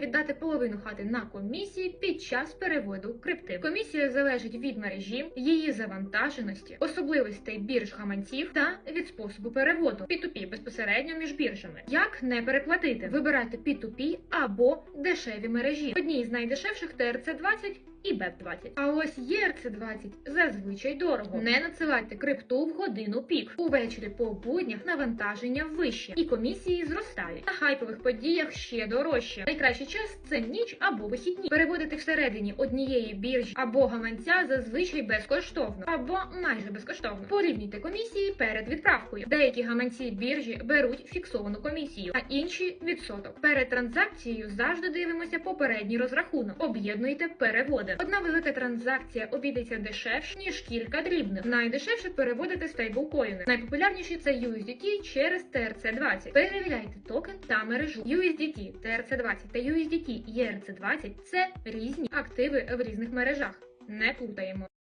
віддати половину хати на комісії під час переводу крипти. Комісія залежить від мережі, її завантаженості, особливостей бірж гаманців та від способу переводу P2P безпосередньо між біржами. Як не переплатити? Вибирати P2P або дешеві мережі. Одні з найдешевших TRC20 і BEP20. А ось ERC20 зазвичай дорого. Не надсилайте крипту в годину пік. Увечері по буднях навантаження вище, і комісії зростають. На хайпових подіях ще дорожче. Найкращий час це ніч або вихідні. Переводити всередині однієї біржі або гаманця зазвичай безкоштовно або майже безкоштовно. Порівнюйте комісії перед відправкою. Деякі гаманці біржі беруть фіксовану комісію, а інші відсоток. Перед транзакцією завжди дивимося попередній розрахунок. Об'єднуйте переводи. Одна велика транзакція обійдеться дешевше ніж кілька дрібних. Найдешевше переводити стейблкоїни. Найпопулярніші це USDT через TRC20. Перевіряйте токен та мережу. USDT, TRC20 та USDT ERC20 – це різні активи в різних мережах. Не плутаємо.